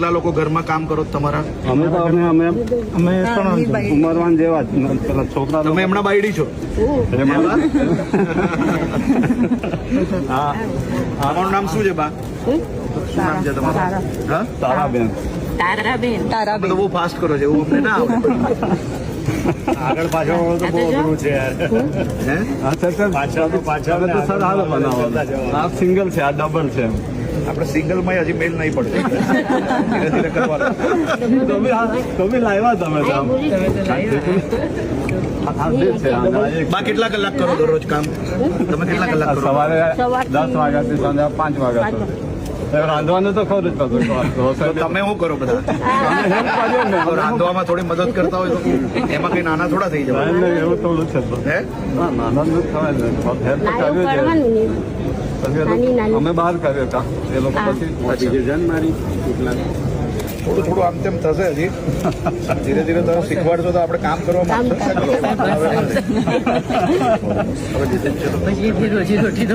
કેટલા લોકો ઘરમાં કામ કરો તમારા? અમે તો અમે અમે અમે પણ ઉમરવાન જેવા જ. પેલા છોકરા તમે હમણાં બાયડી છો? હા? તમારું નામ શું છે બા? શું? નામ છે તમારું? હા? તારાબેન. તારાબેન. તમે બહુ ફાસ્ટ કરો છે એવું અમને ના આવડે. આગળ પાછળ તો બહુ અઘરું છે યાર. હે? પાછળ પાછળ તો સર હાલ બનાવો. આ સિંગલ છે આ ડબલ છે આપણે સિંગલમાં હજી મેલ નહીં પડતો. ધીરે ધીરે કરવાનું. કેટલા કલાક કરો દરરોજ કામ? તમે કેટલા કલાક સવારે દસ વાગ્યાથી સાંજે પાંચ વાગ્યા સુધી. રાંધવાનું તો ખરું જ તમે શું કરો બધા? રાંધવામાં થોડી મદદ કરતા હોય તો એમાં કઈ નાના થોડા થઈ જવાય. એવું થોડું છે તો. નાના અમે બહાર કર્યો હતા એ લોકો પછી જન મારી થોડું થોડું આમ તેમ થશે હજી. ધીરે ધીરે તમે શીખવાડશો તો આપણે કામ કરવા માંગશે. રોજી રોટી